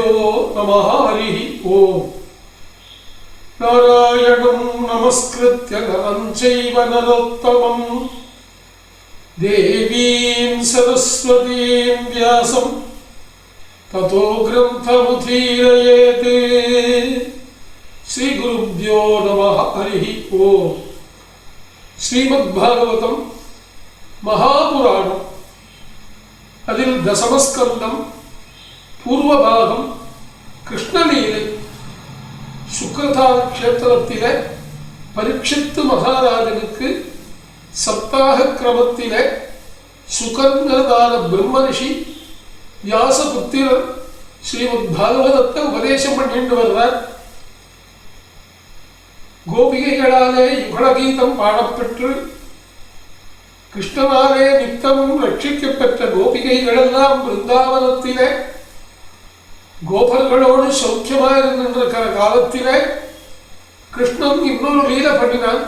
गुरुभ्यो नमः हरिः ॐ नारायणं नमस्कृत्य नरं चैव नरोत्तमम्। देवीं सरस्वतीं व्यासं, ततो ग्रन्थमुदीरयेत् श्रीगुरुभ्यो नमः हरिः ॐ श्रीमद्भागवतं महापुराणम्, അതിൽ ദശമസ്കന്ധം பூர்வ பாகம் கிருஷ்ணலீலை சுக்ரதா கஷேத்திரத்தில பரீட்சித்து மகாராஜனுக்கு சப்தாக கிரமத்தில பிரம்ம ரிஷி வியாசபுத்திரர் ஸ்ரீமத் பாகவதத்தை உபதேசம் பண்ணிட்டு வர்றார். கோபிகைகளாலே யுகலகீதம் பாடப்பெற்று கிருஷ்ணனாலே நித்தமும் ரட்சிக்கப்பெற்ற கோபிகைகளெல்லாம் பிருந்தாவனத்திலே கோபர்களோடு சௌக்கியமாக இருந்திருக்கிற காலத்திலே கிருஷ்ணன் இன்னொரு லீலை பண்ணினான்.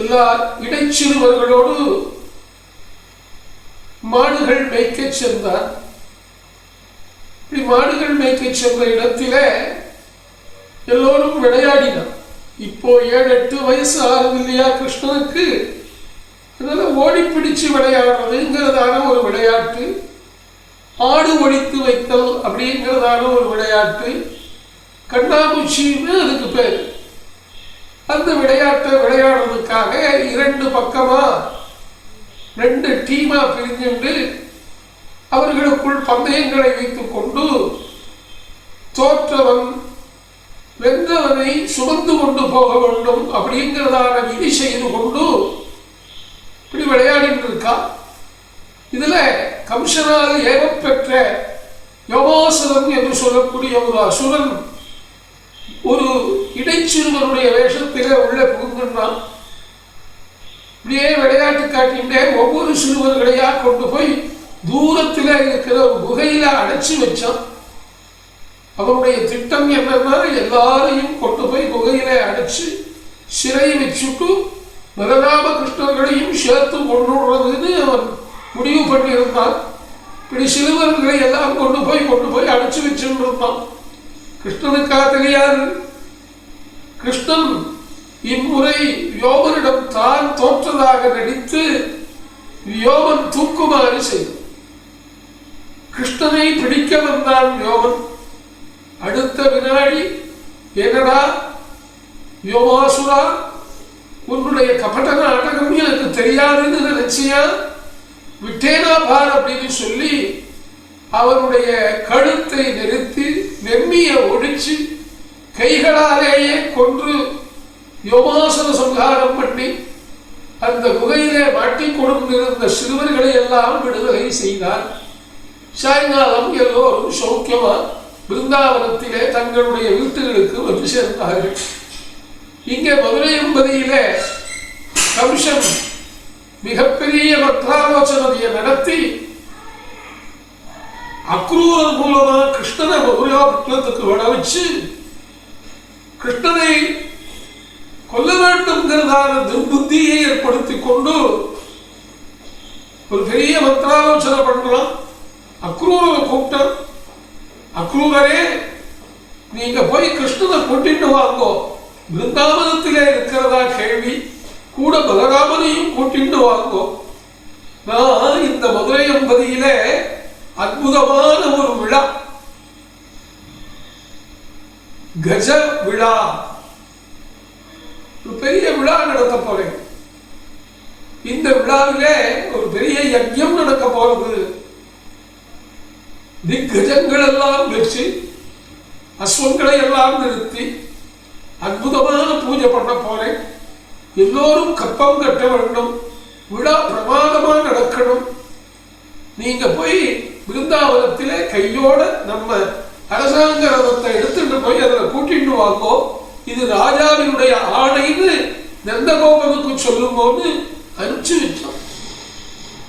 எல்லா இடைச்சிறுவர்களோடு மாடுகள் மேய்க்க சென்றார் இப்படி மாடுகள் மேய்க்க சென்ற இடத்திலே எல்லோரும் விளையாடினார். இப்போ ஏழு எட்டு வயசு ஆகுது இல்லையா கிருஷ்ணனுக்கு? அதனால ஓடி பிடிச்சு விளையாடுறதுங்கிறதான ஒரு விளையாட்டு. ஆடு ஒழித்து வைத்தல் அப்படிங்கிறதான ஒரு விளையாட்டு. கண்ணாமூச்சின்னு அதுக்கு பேர். அந்த விளையாட்டை விளையாடுறதுக்காக இரண்டு பக்கமா ரெண்டு டீமா பிரிஞ்சுண்டு அவர்களுக்குள் பந்தயங்களை வைத்துக் கொண்டு தோற்றவன் வென்றவனை சுமந்து கொண்டு போக வேண்டும் அப்படிங்கிறதான விதி செய்து கொண்டு இப்படி விளையாடிட்டு இருக்கா இதுல கம்சனால் ஏவப்பெற்ற யமாசுரன் என்று சொல்லக்கூடிய ஒரு அசுரன் ஒரு இடைச்சிறுவனுடைய வேஷத்திலே உள்ளே புகுந்துட்டான் இப்படியே விளையாட்டு காட்டிகிட்டே ஒவ்வொரு சிறுவர்களையாக கொண்டு போய் தூரத்தில் இருக்கிற ஒரு குகையில் அடைச்சி வச்சான். அவருடைய திட்டம் என்னன்னா எல்லாரையும் கொண்டு போய் குகையில அடைச்சு சிறை வச்சுட்டு பலராம கிருஷ்ணர்களையும் சேர்த்து கொண்டுடுறதுன்னு அவன் முடிவு பண்ணியிருந்தான். இப்படி சிறுவர்களை எல்லாம் கொண்டு போய் கொண்டு போய் அடைச்சு வச்சுட்டு இருந்தான் கிருஷ்ணனுக்கா தெரியாது. கிருஷ்ணன் இம்முறை யோமனிடம் தான் தோற்றதாக நடித்து யோமன் தூக்குமாறு செய்தான். கிருஷ்ணனை பிடிக்க வந்தான் யோமன் அடுத்த வினாடி என்னடா யோமாசுரா உன்னுடைய கபட நாடகம் எனக்கு தெரியாதுன்னு நினைச்சியா? விட்டேனா பார் அப்படின்னு சொல்லி அவருடைய கழுத்தை நிறுத்தி நெம்மிய ஒடிச்சு கைகளாலேயே கொன்று யோமாசன சம்ஹாரம் பண்ணி அந்த குகையிலே மாட்டிக் கொண்டிருந்த சிறுவர்களை எல்லாம் விடுதலை செய்தார். சாயங்காலம் எல்லோரும் சௌக்கியமா பிருந்தாவனத்திலே தங்களுடைய வீட்டுகளுக்கு வந்து சேர்ந்தார்கள். இங்கே மதுரை என்பதிலே கம்சன் மிகப்பெரிய மந்திராலோசனையை நடத்தி அக்ரூரர் மூலமா கிருஷ்ணனை மதுரா வட வச்சு கிருஷ்ணனை கொல்ல வேண்டும்ங்கிறதான துர்புத்தியை ஏற்படுத்தி கொண்டு ஒரு பெரிய மந்திராலோசனை பண்ணலாம். அக்ரூரரை கூப்பிட்டான் அக்ரூரரே நீங்க போய் கிருஷ்ணனை கூட்டிட்டு வாங்கோ. பிருந்தாவனத்திலே இருக்கிறதா கேள்வி. கூட பலராமனையும் கூட்டிட்டு வாங்கோ. நான் இந்த மதுரை என்பதையிலே அற்புதமான ஒரு விழா. கஜ விழா. ஒரு பெரிய விழா நடத்த போறேன். இந்த விழாவிலே ஒரு பெரிய யஜ்யம் நடக்க போறது. திக்கஜங்கள் எல்லாம் வச்சு அஸ்வங்களை எல்லாம் நிறுத்தி அற்புதமான பூஜை பண்ண போறேன். எல்லோரும் கப்பம் கட்ட வேண்டும். விழா பிரமாதமா நடக்கணும். நீங்க போய் பிருந்தாவனத்திலே கையோட நம்ம அரசாங்க ரதத்தை எடுத்துட்டு போய் அதில் கூட்டிட்டு வாங்கோ இது ராஜாவினுடைய ஆணைன்னு நந்தகோபனுக்கு சொல்லும்போது அனுப்பிச்சு வச்சோம்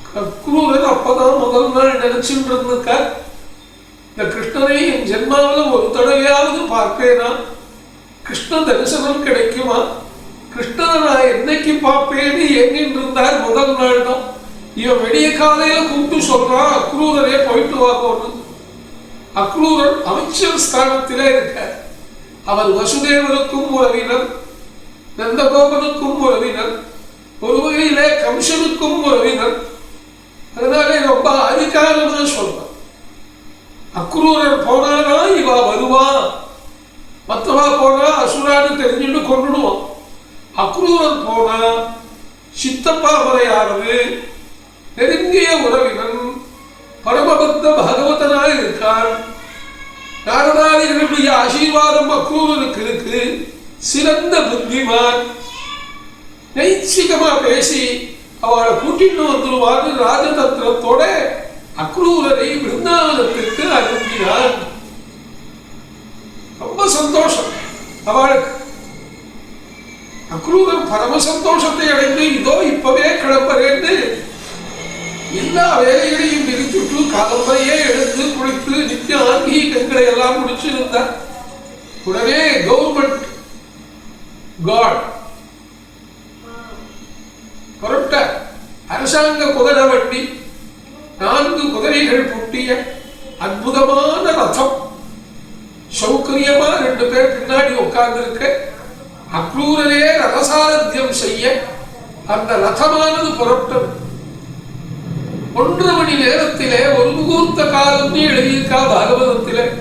கக்ரூரன் அப்பதான் முதல் நாள் நினைச்சுட்டு இருந்திருக்கார் இந்த கிருஷ்ணனை என் ஜென்மாவில் ஒரு தடவையாவது பார்ப்பேனா? கிருஷ்ண தரிசனம் கிடைக்குமா? கிருஷ்ணனை நான் என்னைக்கு பார்ப்பேன்னு எண்ணிட்டு இருந்தார் முதல் நாளிடம் இவன் வெடிய காலையில கூப்பிட்டு சொல்றான் அக்ரூரரே போயிட்டு வாங்கன்னு அக்ரூரர் அமைச்சர் ஸ்தானத்திலே இருக்கார். அவர் வசுதேவருக்கும் உறவினர் நந்தகோபனுக்கும் உறவினர் ஒரு வகையிலே கம்சனுக்கும் உறவினர். அதனாலே ரொம்ப அதிகாரம்னு சொல்றான் அக்ரூரர் போனானா இவா வருவா? மற்றவா போனா அசுரான்னு தெரிஞ்சுட்டு கொண்டுடுவான் அக்ரூரர் போனா சித்தப்பா முறையானது நெருங்கிய உறவினன் பரமபக்த பகவதனாய் இருக்கான் நாரதாரிகளுடைய ஆசீர்வாதம் அக்ரூரனுக்கு இருக்கு. சிறந்த புத்திமான். நைச்சிகமா பேசி அவளை கூட்டிட்டு வந்துருவான்னு ராஜதந்திரத்தோட அக்ரூரரை விருந்தாவனத்திற்கு அனுப்பினான். ரொம்ப சந்தோஷம். அவளுக்கு அக்ரூரர் பரம சந்தோஷத்தை அடைந்து இதோ இப்பவே கிளம்புறேன்னு எல்லா வேலைகளையும் நிறுத்திட்டு காலம்பரையே எழுந்து குளித்து நித்திய ஆன்மீகங்களை எல்லாம் முடிச்சிருந்தார். உடனே கவர்மெண்ட் காட் புரட்ட அரசாங்க குதிரை வண்டி நான்கு குதிரைகள் புட்டிய அற்புதமான ரதம். சௌகரியமா ரெண்டு பேர் பின்னாடி உட்கார்ந்து இருக்க அக்ரூரரே ரதசாரத்தியம் செய்ய அந்த ரதமானது புறப்பட்டது ஒன்று மணி நேரத்திலே ஒரு முகூர்த்த காலம் எழுதியிருக்கா பாகவதத்திலே?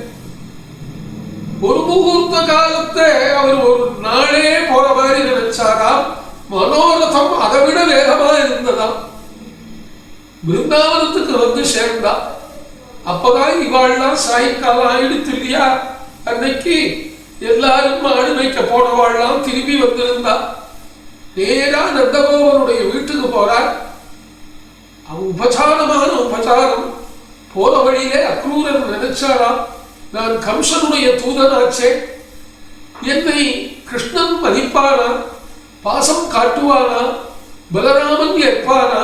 ஒரு முகூர்த்த காலத்தை அவர் ஒரு நாளே போற மாதிரி நினைச்சாராம். மனோரதம் அதை விட வேகமா இருந்ததாம். பிருந்தாவனத்துக்கு வந்து சேர்ந்தா. அப்பதான் இவாள்லாம் சாயங்காலம் ஆயிடுத்து இல்லையா? அன்னைக்கு எல்லாரும் ஆடு வைக்க போனவாழ்லாம் திரும்பி வந்திருந்தா நேரா நந்தகோவனுடைய வீட்டுக்கு போறார் அவன் உபச்சாரமான உபச்சாரம் போன வழியிலே அக்ரூரன் நினைச்சாராம் நான் கம்சனுடைய தூதனாச்சே. என்னை கிருஷ்ணன் மதிப்பானா? பாசம் காட்டுவானா? பலராமன் ஏற்பானா?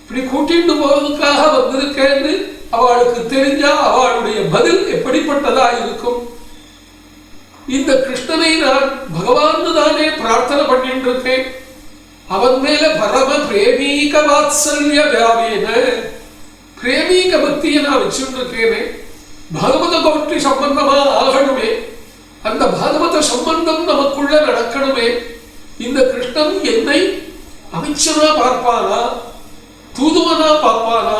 இப்படி கூட்டிட்டு போவதுக்காக வந்திருக்கேன்னு அவளுக்கு தெரிஞ்சா அவளுடைய பதில் எப்படிப்பட்டதா இருக்கும்? இந்த கிருஷ்ணனை நான் பகவான் தானே பிரார்த்தனை பண்ணிட்டு இருக்கேன் அவன் மேல பரம பிரேமீக வாத்சல்ய வியாவேன. பிரேமீக பக்தியை நான் வச்சுட்டு இருக்கேனே பாகவத கோஷ்டி சம்பந்தமா ஆகணுமே. அந்த பாகவத சம்பந்தம் நமக்குள்ள நடக்கணுமே. இந்த கிருஷ்ணன் என்னை அமைச்சனா பார்ப்பானா? தூதுவனா பார்ப்பானா?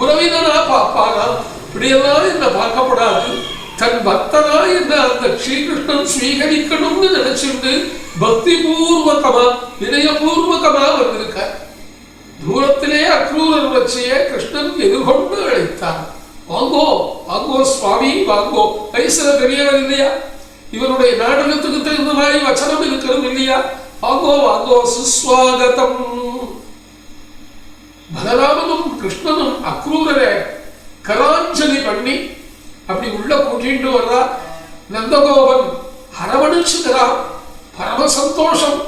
உறவினனா பார்ப்பானா? இப்படியெல்லாம் என்ன பார்க்கப்படாது. தன் பக்தனா என்ற அந்த ஸ்ரீகிருஷ்ணன் ஸ்வீகரிக்கணும்னு நினைச்சிருந்து பக்தி பூர்வகமா வினயபூர்வகமா வந்திருக்க தூரத்திலே அக்ரூரர் வச்சிய கிருஷ்ணன் எதிர்கொண்டு அழைத்தார். வாங்கோ வாங்கோ சுவாமி வாங்கோ. வயசுல பெரியவர் இல்லையா? இவருடைய நாடகத்துக்கு தகுந்த மாதிரி வச்சனம் இருக்கிறது இல்லையா? வாங்கோ வாங்கோ சுஸ்வாகதம். பலராமனும் கிருஷ்ணனும் அக்ரூரரை கராஞ்சலி பண்ணி அப்படி உள்ள கூட்டிட்டு வர்றா நந்தகோபன். அரவணைச்சுகிறா பரம சந்தோஷம்.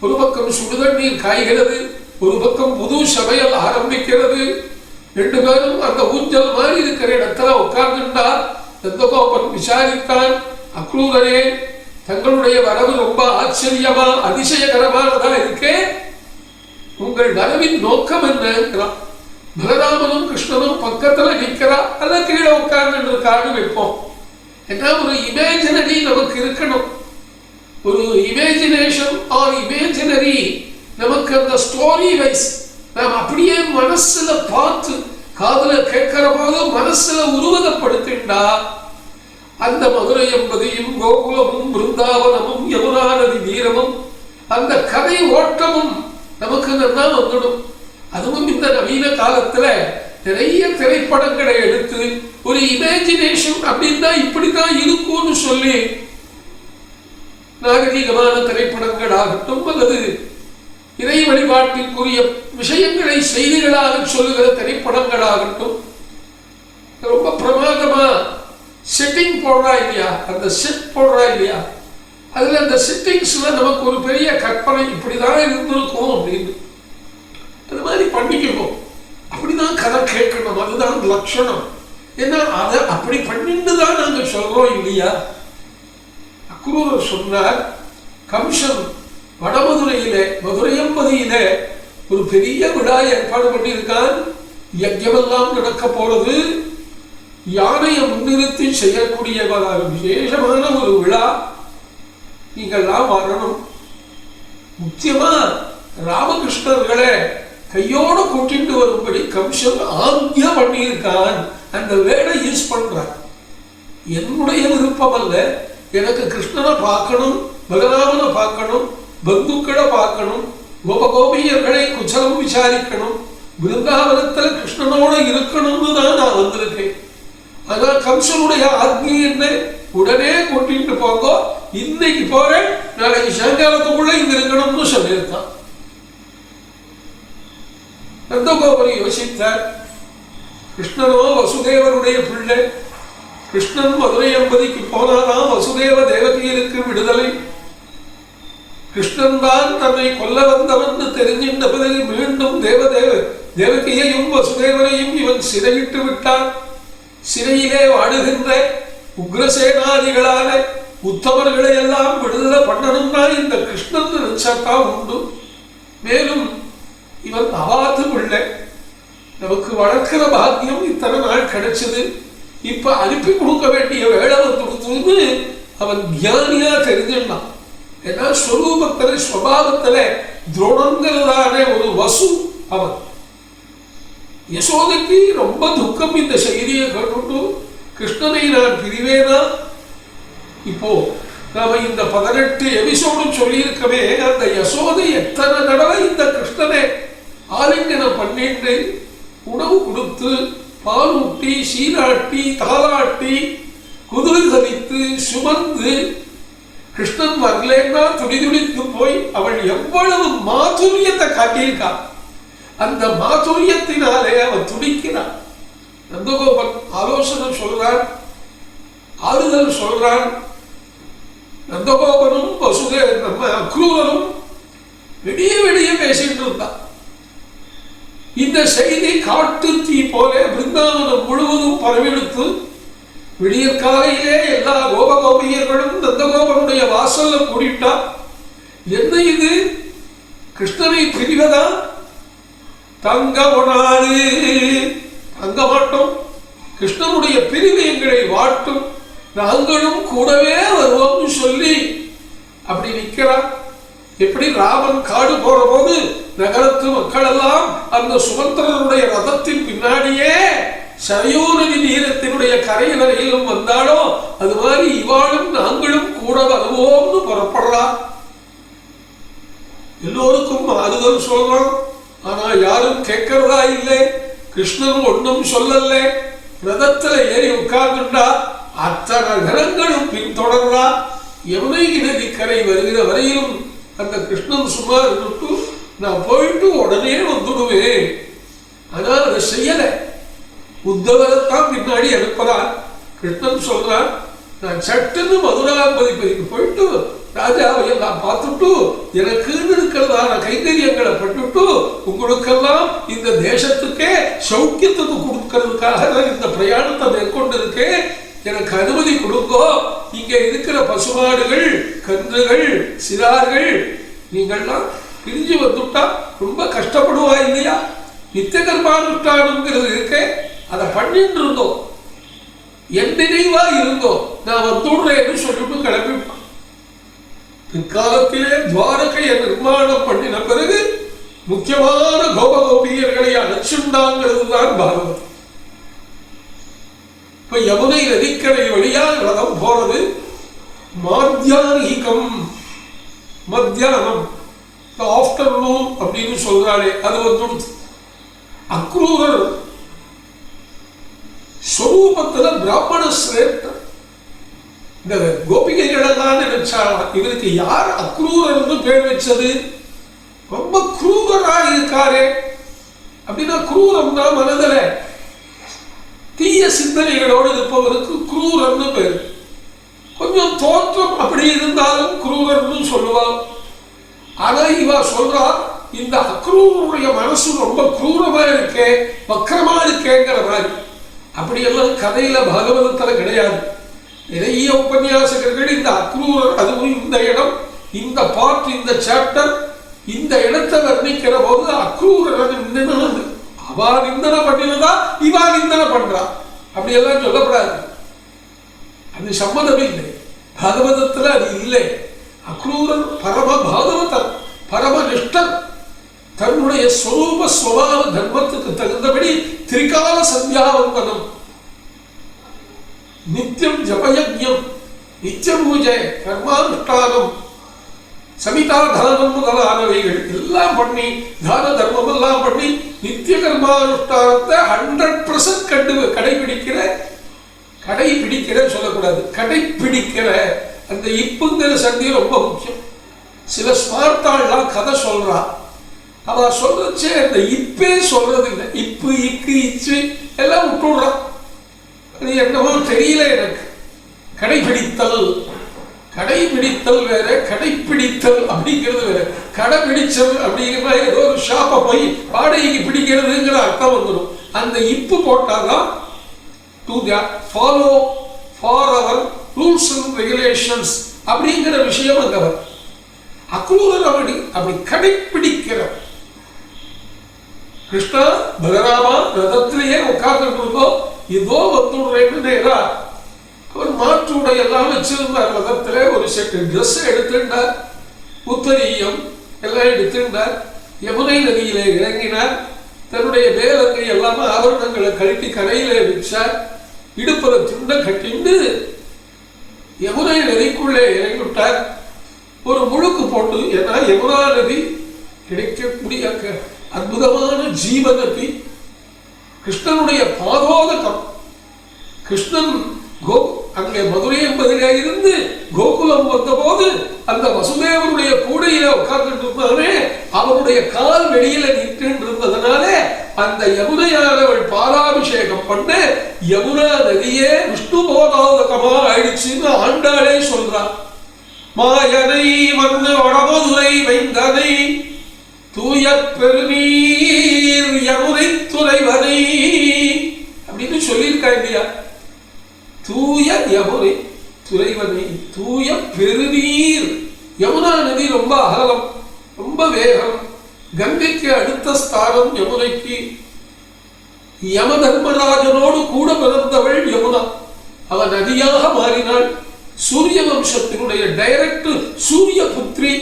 ஒரு பக்கம் சுடுதண்ணீர் காய்கிறது. ஒரு பக்கம் புது சமையல் ஆரம்பிக்கிறது. ரெண்டு பேரும் அந்த ஊஞ்சல் மாதிரி இருக்கிற இடத்துல உட்கார்ந்துட்டா நந்தகோபன் விசாரித்தான். அக்ரூரரே தங்களுடைய வரவு ரொம்ப ஆச்சரியமா அதிசயகரமானதா இருக்கே? உங்கள் வரவின் நோக்கம் என்னங்கிறான் பலராமனும் கிருஷ்ணனும் பக்கத்துல நிக்கிறா அல்ல கீழே உட்கார்ந்து இருக்கான்னு வைப்போம். ஏன்னா ஒரு இமேஜினரி நமக்கு இருக்கணும். ஒரு இமேஜினேஷன் ஆர் இமேஜினரி நமக்கு அந்த ஸ்டோரி வைஸ் நாம் அப்படியே மனசுல பார்த்து காதல கேட்கிற போது மனசுல உருவகப்படுத்திண்டா அந்த மதுரை என்பதையும் கோகுலமும் பிருந்தாவனமும் யமுனா நதி தீரமும் அந்த கதை ஓட்டமும் நமக்கு நல்லா வந்துடும். அதுவும் இந்த நவீன காலத்துல நிறைய திரைப்படங்களை எடுத்து ஒரு இமேஜினேஷன் அப்படின்னா இப்படிதான் இருக்கும்னு சொல்லி நாகரீகமான திரைப்படங்கள் ஆகட்டும் அல்லது இறை வழிபாட்டிற்குரிய விஷயங்களை செய்திகளாக சொல்லுகிற திரைப்படங்களாகட்டும் ரொம்ப பிரமாதமா செட்டிங் போடுறா இல்லையா? அந்த செட் போடுறா இல்லையா? அதுல அந்த செட்டிங்ஸ்ல நமக்கு ஒரு பெரிய கற்பனை இப்படிதான் இருந்திருக்கும் அப்படின்னு. அது மாதிரி பண்ணிக்கணும். அப்படிதான் கதை கேட்கணும். அதுதான் லட்சணம். ஏன்னா அதை அப்படி பண்ணிட்டு தான் நாங்கள் சொல்றோம் இல்லையா? அக்ரூரர் சொன்னார் கம்சன் வடமதுரையிலே மதுரையம்பதியிலே ஒரு பெரிய விழா ஏற்பாடு பண்ணியிருக்கான். யஜ்யமெல்லாம் நடக்க போறது. யானையை முன்னிறுத்தி செய்யக்கூடிய விசேஷமான ஒரு விழா. நீங்கள்லாம் வரணும். முக்கியமா ராமகிருஷ்ணர்களை கையோட கூட்டிட்டு வரும்படி கம்சன் ஆக்ஞா பண்ணியிருக்கான். அந்த வேடை யூஸ் பண்றான். என்னுடைய விருப்பம் அல்ல எனக்கு கிருஷ்ணனை பார்க்கணும் பலராமனை பார்க்கணும் பந்துக்களை பார்க்கணும் கோபகோபியர்களை குச்சலம் விசாரிக்கணும் பிருந்தாவனத்தில் கிருஷ்ணனோட இருக்கணும்னு தான் நான் வந்திருக்கேன். ஆனா கம்சனுடைய ஆக்னி என்ன? உடனே கூட்டிட்டு போங்க. இன்னைக்கு போறேன். நாளைக்கு சாயங்காலத்துக்குள்ள இங்க இருக்கணும்னு சொல்லியிருக்கான். நந்தகோபுரி யோசித்தார் கிருஷ்ணனோ வசுதேவனுடைய பிள்ளை. கிருஷ்ணன் மதுரை என்பதிக்கு போனாதான் வசுதேவ தேவகியருக்கு விடுதலை. கிருஷ்ணன் தான் தன்னை கொல்ல வந்தவன் தெரிஞ்சின்ற பிறகு மீண்டும் தேவதேவ தேவகியையும் வசுதேவனையும் இவன் சிறையிட்டு விட்டான். சிறையிலே வாடுகின்ற உக்ரசேனாதிகளால உத்தவர்களை எல்லாம் விடுதலை பண்ணணும்னா இந்த கிருஷ்ணன் நினைச்சாத்தான் உண்டு. மேலும் இவன் அவாத்து பிள்ளை நமக்கு வளர்க்கிற பாக்கியம் இத்தனை நாள் கிடைச்சது. இப்ப அனுப்பி கொடுக்க வேண்டிய வேலை கொடுத்ததுன்னு அவன் ஞானியா தெரிஞ்சிருந்தான் ஏன்னா ஸ்வரூபத்துல ஸ்வபாவத்துல துரோணங்கிறதான ஒரு வசு அவன். யசோதைக்கு ரொம்ப துக்கம் இந்த செய்தியை கேட்டுட்டு கிருஷ்ணனை நான் பிரிவேனா? இப்போ நாம இந்த பதினெட்டு எபிசோடு சொல்லியிருக்கவே அந்த யசோதை எத்தனை தடவை இந்த கிருஷ்ணனை ஆலிங்கனம் பண்ணிட்டு உணவு கொடுத்து பாலூட்டி சீராட்டி தாலாட்டி குதிரை சதித்து சுமந்து கிருஷ்ணன் வரலன்னா துடிதுடித்து போய் அவள் எவ்வளவு மாதுரியத்தை காட்டியிருக்கா. அந்த மாதுரியத்தினாலே அவன் துடிக்கிறான். நந்தகோபன் ஆலோசனை சொல்றான் ஆறுதல் சொல்றான். நந்தகோபனும் வசுதே நம்ம அக்ரூரனும் வெளியே விடிய பேசிட்டு இருந்தான். இந்த செய்தி காட்டு தீ போல பிருந்தாவனம் முழுவதும் பரவெடுத்து விடியற் காலையிலே எல்லா கோபகோபியர்களும் நந்தகோபனுடைய வாசல்ல கூடிட்டா என்ன இது? கிருஷ்ணனை பிரிவதா தங்க உணாது தங்க மாட்டோம். கிருஷ்ணனுடைய பிரிவு எங்களை வாட்டும். நாங்களும் கூடவே வருவோம்னு சொல்லி அப்படி நிற்கிறான் எப்படி ராமன் காடு போற போது நகரத்து மக்கள் எல்லாம் அந்த சுமந்திரனுடைய ரதத்தின் பின்னாடியே சரையோ நதி நீரத்தினுடைய கரை வரையிலும் வந்தாலோ அது மாதிரி இவாளும் நாங்களும் கூட வருவோம்னு புறப்படுறா. எல்லோருக்கும் ஆறுதல் சொல்றோம். ஆனா யாரும் கேட்கறதா இல்லை. கிருஷ்ணன் ஒன்றும் சொல்லல ரதத்துல ஏறி உட்கார்ந்துட்டா அத்தனை கிரகங்களும் பின்தொடர்றா. யமுனை நதிக்கரை வருகிற வரையிலும் அந்த கிருஷ்ணன் சும்மா இருந்துட்டு நான் போயிட்டு உடனே வந்துடுவேன். ஆனால் அதை செய்யலை. உத்தவரைத்தான் பின்னாடி அனுப்புறான் கிருஷ்ணன் சொல்றான் நான் சட்டுன்னு மதுராபதிபதிக்கு போயிட்டு ராஜாவை எல்லாம் பார்த்துட்டு எனக்கு இருக்கிறதான கைங்கரியங்களை பட்டுட்டு உங்களுக்கெல்லாம் இந்த தேசத்துக்கே சௌக்கியத்துக்கு கொடுக்கறதுக்காக இந்த பிரயாணத்தை மேற்கொண்டிருக்கேன். எனக்கு அனுமதி கொடுங்கோ. இங்க இருக்கிற பசுமாடுகள் கன்றுகள் சிறார்கள் நீங்கள்லாம் பிரிஞ்சு வந்துட்டா ரொம்ப கஷ்டப்படுவா இல்லையா? நித்திய கர்மானுஷ்டானங்கிறது இருக்கே அதை பண்ணிட்டு இருந்தோம் என் நினைவா இருந்தோம் நான் வந்துடுறேன்னு சொல்லிட்டு கிளம்பிப்பான் பிற்காலத்திலே துவாரகையை நிர்மாணம் பண்ணின பிறகு முக்கியமான கோபகோபியர்களை அழைச்சுண்டாங்கிறது தான் பாரதம். இப்ப யமுனை நதிக்கரை வழியா ரதம் போறது மாத்தியானிகம் மத்தியானம். ஆஃப்டர்நூன் அப்படின்னு சொல்றாளே அது வந்து அக்ரூரர் ஸ்வரூபத்துல பிராமண சிரேஷ்டர் இந்த கோபிகைகளெல்லாம் நினைச்சா இவருக்கு யார் அக்ரூரர்னு பேர் வச்சது? ரொம்ப குரூரராக இருக்காரே அப்படின்னா குரூரம்னா மனதில் தீய சிந்தனைகளோடு இருப்பவருக்கு குரூரர்னு பேர். கொஞ்சம் தோற்றம் அப்படி இருந்தாலும் குரூரர்னு சொல்லுவான் ஆனால் இவ சொல்றா இந்த அக்ரூருடைய மனசு ரொம்ப குரூரமா இருக்கே வக்கரமா இருக்கேங்கிற மாதிரி. அப்படியெல்லாம் கதையில பகவதத்துல கிடையாது. நிறைய உபன்யாசகர்கள் இந்த அக்ரூரர் அதுவும் இந்த இடம் இந்த பார்ட் இந்த சாப்டர் இந்த இடத்தை வர்ணிக்கிற போது அக்ரூரன் நின்று அவா நிந்தனை பண்ணினதா இவா நிந்தனை பண்றா அப்படி எல்லாம் சொல்லப்படாது. அது சம்மதம் இல்லை. பாகவதத்துல அது இல்லை. அக்ரூரன் பரம பாகவதன் பரம நிஷ்டன் தன்னுடைய ஸ்வரூப ஸ்வபாவ தர்மத்துக்கு தகுந்தபடி திரிகால சந்தியாவந்தனம். நித்தியம் ஜபயஜம் நித்திய பூஜை கர்மானுஷ்டானம். சமிதா தானம் முதலானவைகள் எல்லாம் பண்ணி தான தர்மம் எல்லாம் பண்ணி நித்திய கர்மானுஷ்டானத்தை ஹண்ட்ரட் பர்சன்ட் கண்டு கடைபிடிக்கிற கடைபிடிக்கிற சொல்லக்கூடாது. கடைபிடிக்கிற அந்த இப்புங்கிற சந்தி ரொம்ப முக்கியம். சில ஸ்மார்த்தாள்லாம் கதை சொல்றா. அவன் சொல்றச்சே அந்த இப்பே சொல்றது இல்லை. இப்பு இக்கு இச்சு எல்லாம் விட்டுடுறான் அது என்னவோ தெரியல எனக்கு. கடைபிடித்தல் கடைபிடித்தல் வேற கடைப்பிடித்தல் அப்படிங்கிறது வேற. கடைபிடிச்சல் அப்படிங்கிற ஏதோ ஒரு ஷாப்பை போய் வாடகைக்கு பிடிக்கிறதுங்கிற அர்த்தம் வந்துடும். அந்த இப்பு போட்டாதான் to follow for our rules and regulations அப்படிங்கிற விஷயம் அங்க வரும். அக்ரூரர் அப்படி அப்படி கடைப்பிடிக்கிற. கிருஷ்ணா பலராமா ரதத்திலேயே உட்கார்ந்து இருக்கோம் இதோ வந்துடுறேன்னு நேரா அவர் மாற்று உடை எல்லாம் வச்சிருந்தார். ரதத்திலே ஒரு செட்டு ட்ரெஸ் எடுத்துட்டார் உத்தரீயம் எல்லாம் எடுத்துட்டார் யமுனை நதியிலே இறங்கினார். தன்னுடைய வேலங்கை எல்லாமே ஆபரணங்களை கழட்டி கரையிலே வச்சார் இடுப்பில் துண்டை கட்டிண்டு யமுனை நதிக்குள்ளே இறங்கிவிட்டார். ஒரு முழுக்கு போட்டு ஏன்னா யமுனா நதி கிடைக்கக்கூடிய க- அற்புதமான ஜீவ நதி கிருஷ்ணனுடைய பாதோதகம். கிருஷ்ணன் கோ அங்கே மதுரை என்பதிலே இருந்து கோகுலம் வந்தபோது அந்த வசுதேவனுடைய கூடையில உட்கார்ந்து இருந்தானே அவனுடைய கால் வெளியில நின்று இருந்ததுனாலே அந்த யமுனையானவள் பாலாபிஷேகம் பண்ண யமுனா நதியே விஷ்ணு போதாதகமா ஆயிடுச்சுன்னு ஆண்டாளே சொல்றான். மாயனை வந்து வடமதுரை வைந்தனை தூய பெருநீர் யமுனை துறைவனை அப்படின்னு சொல்லியிருக்கா இல்லையா தூய யமுனை துறைவனை தூய பெருநீர் யமுனா நதி ரொம்ப அகலம் ரொம்ப வேகம். கங்கைக்கு அடுத்த ஸ்தானம் யமுனைக்கு. யம தர்மராஜனோடு கூட பிறந்தவள் யமுனா. அவ நதியாக மாறினாள். சூரிய வம்சத்தினுடைய டைரக்ட் சூரிய புத்ரி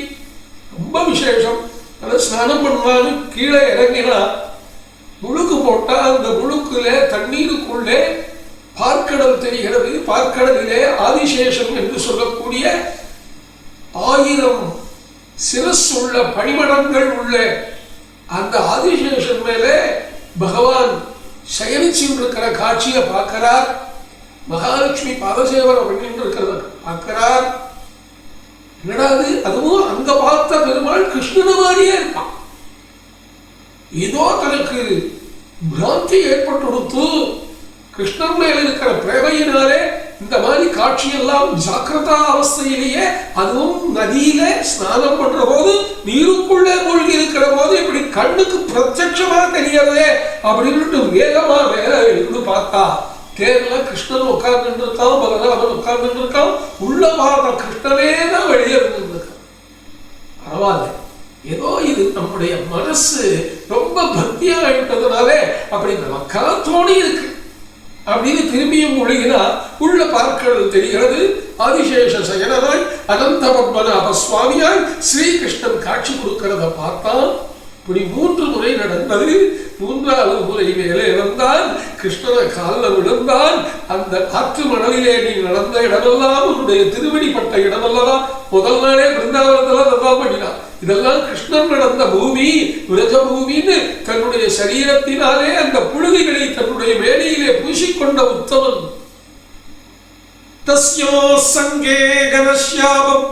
ரொம்ப விசேஷம். அதை ஸ்நானம் பண்ணாலும் கீழே இறங்கினா முழுக்கு போட்டா அந்த முழுக்குல தண்ணீருக்குள்ளே பார்க்கடல் தெரிகிறது. பார்க்கடலிலே ஆதிசேஷன் என்று சொல்லக்கூடிய ஆயிரம் சிரஸ் உள்ள பணிமடங்கள் உள்ள. அந்த ஆதிசேஷன் மேலே பகவான் சயனிச்சிருக்கிற இருக்கிற காட்சியை பார்க்கிறார். மகாலட்சுமி பாதசேவரம் பண்ணிட்டு இருக்கிறத பார்க்கிறார். என்னடாது அதுவும் அங்க பார்த்த பெருமாள் கிருஷ்ணன மாதிரியே இருக்கான் ஏதோ தனக்கு பிராந்தி ஏற்பட்டு கொடுத்து கிருஷ்ணன் இருக்கிற பிரேமையினாலே இந்த மாதிரி காட்சியெல்லாம் ஜாக்கிரதா அவஸ்தையிலேயே அதுவும் நதியில ஸ்நானம் பண்ற போது நீருக்குள்ளே மூழ்கி இருக்கிற போது இப்படி கண்ணுக்கு பிரத்யட்சமா தெரியறதே அப்படின்னு வேகமா வேற இருந்து பார்த்தா தேர்ல கிருஷ்ணன் உட்கார்ந்து இருக்கான் பலராமன் உட்கார்ந்து இருக்கான் உள்ள பார்த்த கிருஷ்ணனே தான் வெளியே இருந்திருக்கான். பரவாயில்ல. ஏதோ இது நம்முடைய மனசு ரொம்ப பக்தியா ஆயிட்டதுனாலே அப்படி நமக்கெல்லாம் தோணி இருக்கு. அப்படின்னு திரும்பியும் மொழிகினா உள்ள பார்க்கிறது தெரிகிறது. ஆதிசேஷ சயனராய் அனந்த பத்மன அபஸ்வாமியாய் ஸ்ரீகிருஷ்ணன் காட்சி கொடுக்கிறத பார்த்தான் இப்படி மூன்று முறை நடந்தது. மூன்றாவது முறை மேலே இறந்தான் கிருஷ்ணன காலில் விழுந்தான். அந்த காற்று மணலிலே நீ நடந்த இடமெல்லாம் உன்னுடைய திருவடிப்பட்ட இடமெல்லாம் முதல் நாளே பிருந்தாவனத்துல நல்லா பண்ணினான் இதெல்லாம் கிருஷ்ணன் நடந்த பூமி விரஜ பூமின்னு தன்னுடைய சரீரத்தினாலே அந்த புழுதிகளை தன்னுடைய வேலையிலே பூசிக்கொண்ட உத்தமன். தஸ்யோ சங்கே கனஷ்யாபம்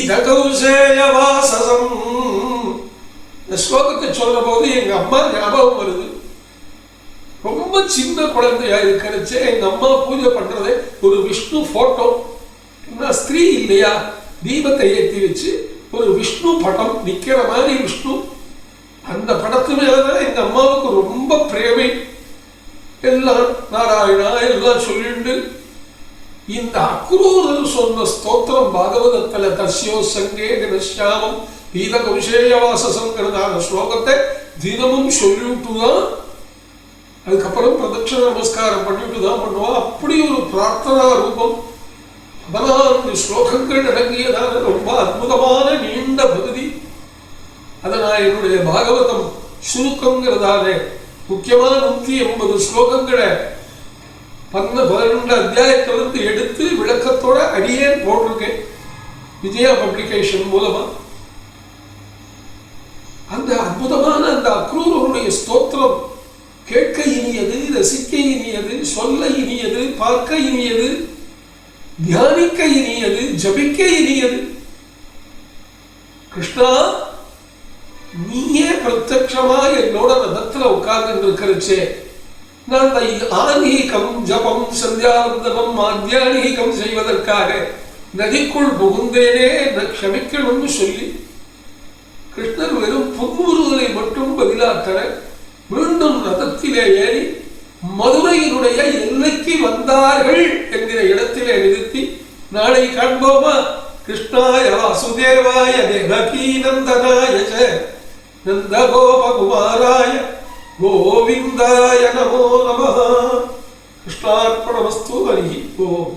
இதகௌசேயவாசசம் இந்த ஸ்லோகத்தை சொல்ற போது எங்க அம்மா ஞாபகம் வருது. ரொம்ப சின்ன குழந்தையா இருக்கிறச்சே எங்க அம்மா பூஜை பண்றது ஒரு விஷ்ணு போட்டோ. என்ன ஸ்திரீ இல்லையா? தீபத்தை ஏற்றி வச்சு ஒரு விஷ்ணு படம் நிற்கிற மாதிரி விஷ்ணு. அந்த படத்து மேலதான் எங்க அம்மாவுக்கு ரொம்ப பிரேமை. எல்லாம் நாராயணா எல்லாம் சொல்லிண்டு. இந்த அக்ரூரர் சொன்ன ஸ்தோத்திரம் பாகவதத்தில் தஸ்யோ சங்கே கனஷ்யாமம் கீத கௌசேயவாசசங்கிறதான ஸ்லோகத்தை தினமும் சொல்லிவிட்டு தான் அதுக்கப்புறம் பிரதட்சண நமஸ்காரம் பண்ணிட்டு தான் பண்ணுவோம் அப்படி ஒரு பிரார்த்தனா ரூபம். பதினான்கு ஸ்லோகங்கள் அடங்கியதான ரொம்ப அற்புதமான நீண்ட பகுதி. அதை நான் என்னுடைய பாகவதம் சுருக்கங்கிறதான முக்கியமான நூற்றி எண்பது ஸ்லோகங்களை பன்ன பன்னெண்டு அத்தியாயத்திலிருந்து எடுத்து விளக்கத்தோட அடியே போட்டிருக்கேன். விஜயா பப்ளிகேஷன் மூலமா. அந்த அற்புதமான அந்த அக்ரூரனுடைய ஸ்தோத்திரம் கேட்க இனியது ரசிக்க இனியது சொல்ல இனியது பார்க்க இனியது தியானிக்க இனியது ஜபிக்க இனியது. கிருஷ்ணா நீயே பிரத்யமா என்னோட ரதத்துல உட்கார்ந்து இருக்கிறச்சே நான் ஆன்மீகம் ஜபம் சந்தியாவந்தனம் ஆத்தியானீகம் செய்வதற்காக நதிக்குள் புகுந்தேனே என்னை க்ஷமிக்கணும்னு சொல்லி கிருஷ்ணர் வெறும் புன்முறுதலை மட்டும் பதிலாத்தர மீண்டும் ரதத்திலே ஏறி மதுரையினுடைய இன்னைக்கு வந்தார்கள் என்கிற இடத்திலே நிறுத்தி நாளை காண்போமா? கிருஷ்ணாய வாசுதேவாய தேவகீநந்தனாய நந்தகோபகுமாராய கோவிந்தாய நமோ நம கிருஷ்ணார்ப்பணமஸ்து ஹரி ஓம்